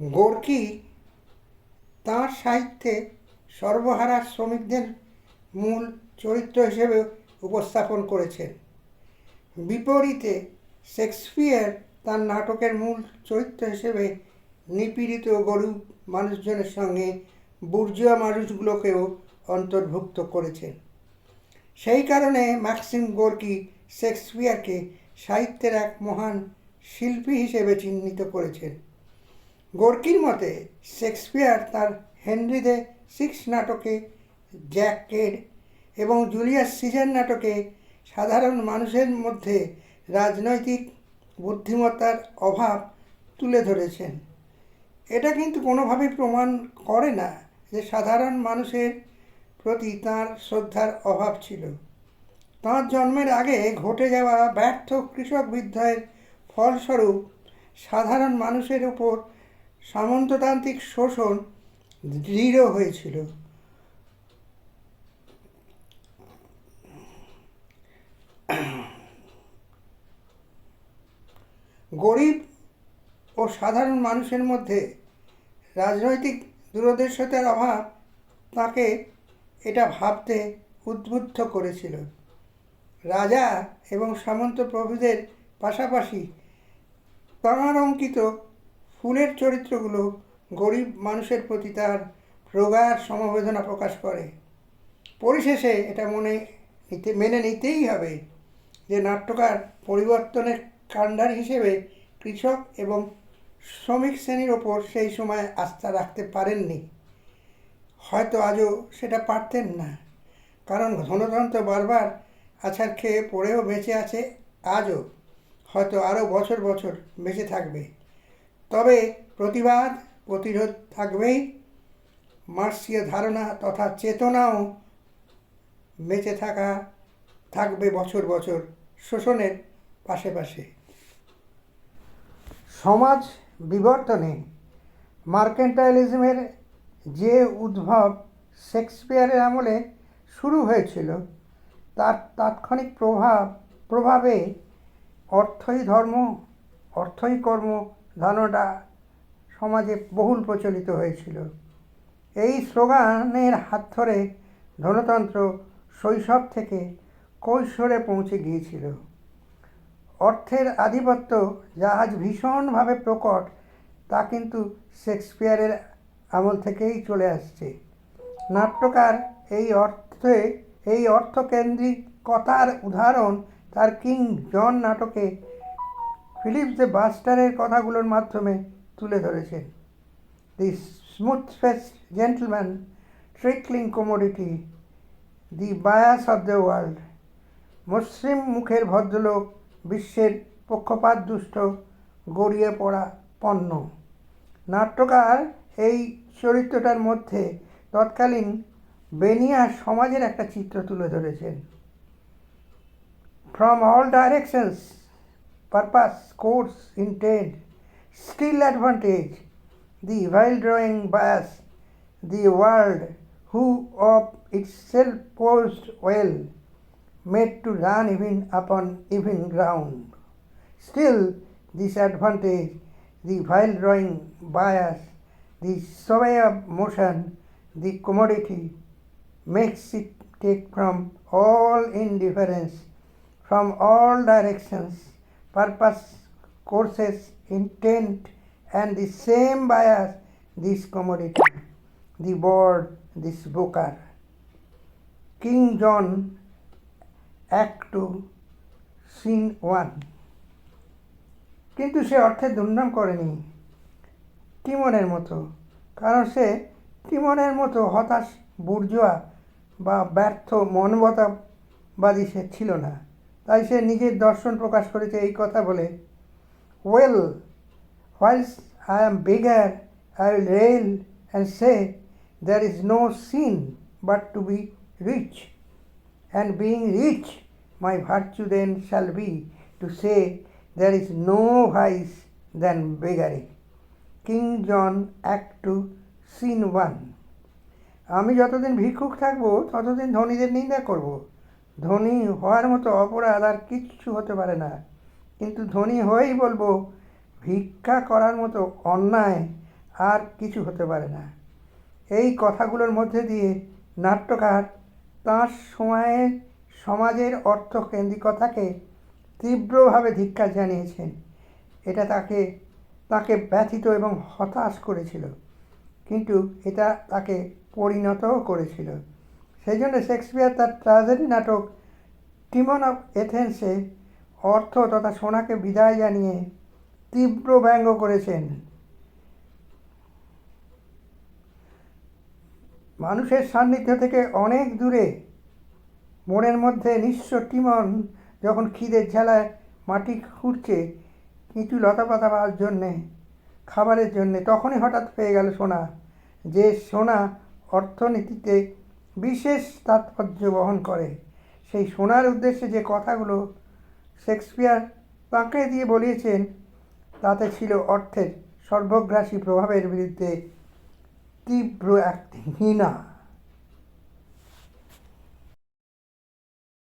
Gorky তাঁর সাহিত্যে সর্বহারা শ্রমিকদের মূল চরিত্র হিসেবে উপস্থাপন করেছেন। বিপরীতে শেক্সপিয়ার তার নাটকের মূল চরিত্র হিসেবে নিপীড়িত গরিব মানুষজনের সঙ্গে বুর্জুয়া মানুষগুলোকেও অন্তর্ভুক্ত করেছেন। সেই কারণে ম্যাক্সিম গোর্কি শেক্সপিয়ারকে সাহিত্যের এক মহান শিল্পী হিসেবে চিহ্নিত করেছেন। গোর্কির মতে, শেক্সপিয়ার তার হেনরি দে সিক্স নাটকে জ্যাক কেড এবং জুলিয়াস সিজার নাটকে সাধারণ মানুষের মধ্যে রাজনৈতিক বুদ্ধিমত্তার অভাব তুলে ধরেছেন। এটা কিন্তু কোনোভাবেই প্রমাণ করে না যে সাধারণ মানুষের প্রতি তাঁর শ্রদ্ধার অভাব ছিল। তাঁর জন্মের আগে ঘটে যাওয়া ব্যর্থ কৃষক বিদ্রোহের ফলস্বরূপ সাধারণ মানুষের উপর সামন্ততান্ত্রিক শোষণ দৃঢ় হয়েছিল। গরিব ও সাধারণ মানুষের মধ্যে রাজনৈতিক দূরদর্শিতার অভাব তাকে এটা ভাবতে উদ্বুদ্ধ করেছিল। রাজা এবং সামন্ত প্রভুদের পাশাপাশি তাঁর অঙ্কিত ফুলের চরিত্রগুলো গরিব মানুষের প্রতি তার প্রগাঢ় সমবেদনা প্রকাশ করে। পরিশেষে এটা মনে নিতে, মেনে নিতেই হবে যে নাট্যকার পরিবর্তনের কাণ্ডার হিসেবে কৃষক এবং শ্রমিক শ্রেণির ওপর সেই সময় আস্থা রাখতে পারেননি। হয়তো আজও সেটা পারতেন না। কারণ ধনতন্ত্র বারবার আছাড় খেয়ে পড়েও বেঁচে আছে আজও। হয়তো আরও বছর বছর বেঁচে থাকবে। তবে প্রতিবাদ প্রতিরোধ থাকবেই। মার্সীয় ধারণা তথা চেতনাও বেঁচে থাকা, থাকবে বছর বছর শোষণের পাশে পাশে সমাজ বিবর্তনে মার্কেন্টাইলিজমের যে উদ্ভব শেক্সপিয়ারের আমলে শুরু হয়েছিল, তার তাৎক্ষণিক প্রভাব, প্রভাবে অর্থই ধর্ম, অর্থই কর্ম ধারণাটা সমাজে বহুল প্রচলিত হয়েছিল। এই স্লোগানের হাত ধরে ধনতন্ত্র শৈশব থেকে কৈশোরে পৌঁছে গিয়েছিল। অর্থের আধিপত্য আজ ভীষণভাবে প্রকট, তা কিন্তু শেক্সপিয়ারের আমল থেকেই চলে আসছে। নাট্যকার এই অর্থে, এই অর্থকেন্দ্রিকতার উদাহরণ তার কিং জন নাটকে ফিলিপ দ্য বাস্টারের কথাগুলোর মাধ্যমে তুলে ধরেছেন the smooth face gentleman trickling commodity the bias of the world মসৃণ মুখের ভদ্রলোক, বিশ্বের পক্ষপাত দুষ্ট, গড়িয়ে পড়া পণ্য। নাট্যকার এই চরিত্রটার মধ্যে তৎকালীন বেনিয়া সমাজের একটা চিত্র তুলে ধরেছেন। From all directions purpose, course, intent, still advantage, the while-drawing bias, the world who of itself posed well, made to run even upon even ground. Still, this advantage, the while-drawing bias, the sway of motion, the commodity, makes it take from all indifference, from all directions, purpose, courses, intent, and the same bias, this commodity, the board, this booker. King John act two scene one কিন্তু সে অর্থের দুর্নাম করেনি টিমনের মতো কারণ সে টিমনের মতো হতাশ bourgeois বা ব্যর্থ মনবতাবাদী সে ছিল না তাই সে নিজের দর্শন প্রকাশ করেছে এই কথা বলে well whiles I am beggar I will rail and say there is no sin but to be rich and being rich, my virtue then shall be to say, There is no vice than beggary. King John Act 2, Scene 1. আমি যতদিন ভিক্ষুক থাকব ততদিন ধনীদের নিন্দা করব। ধনী হওয়ার মতো অপরাধ আর কিচ্ছু হতে পারে না। কিন্তু ধনী হয়েই বলব, ভিক্ষা করার মতো অন্যায় আর কিছু হতে পারে না। এই কথাগুলোর মধ্যে দিয়ে নাট্যকার তাঁর সময়ে সমাজের অর্থকেন্দ্রিকতাকে তীব্রভাবে ধিক্কার জানিয়েছেন। এটা তাকে তাকে ব্যথিত এবং হতাশ করেছিল। কিন্তু এটা তাকে পরিণতও করেছিল। সেই জন্য শেক্সপিয়ার তার ট্রাজেডি নাটক টিমন অফ এথেন্সে অর্থ তথা সোনাকে বিদায় জানিয়ে তীব্র ব্যঙ্গ করেছেন। মানুষের সান্নিধ্য থেকে অনেক দূরে মনের মধ্যে নিঃস্ব টিমন যখন খিদের ঝালায় মাটি খুঁড়ছে কিছু লতাপাতা পাওয়ার জন্যে, খাবারের জন্যে, তখনই হঠাৎ পেয়ে গেল সোনা। যে সোনা অর্থনীতিতে বিশেষ তাৎপর্য বহন করে। সেই শোনার উদ্দেশ্যে যে কথাগুলো শেক্সপিয়ার তাঁকে দিয়ে বলিয়েছেন, তাতে ছিল অর্থের সর্বগ্রাসী প্রভাবের বিরুদ্ধে তীব্র এক ঘৃণা।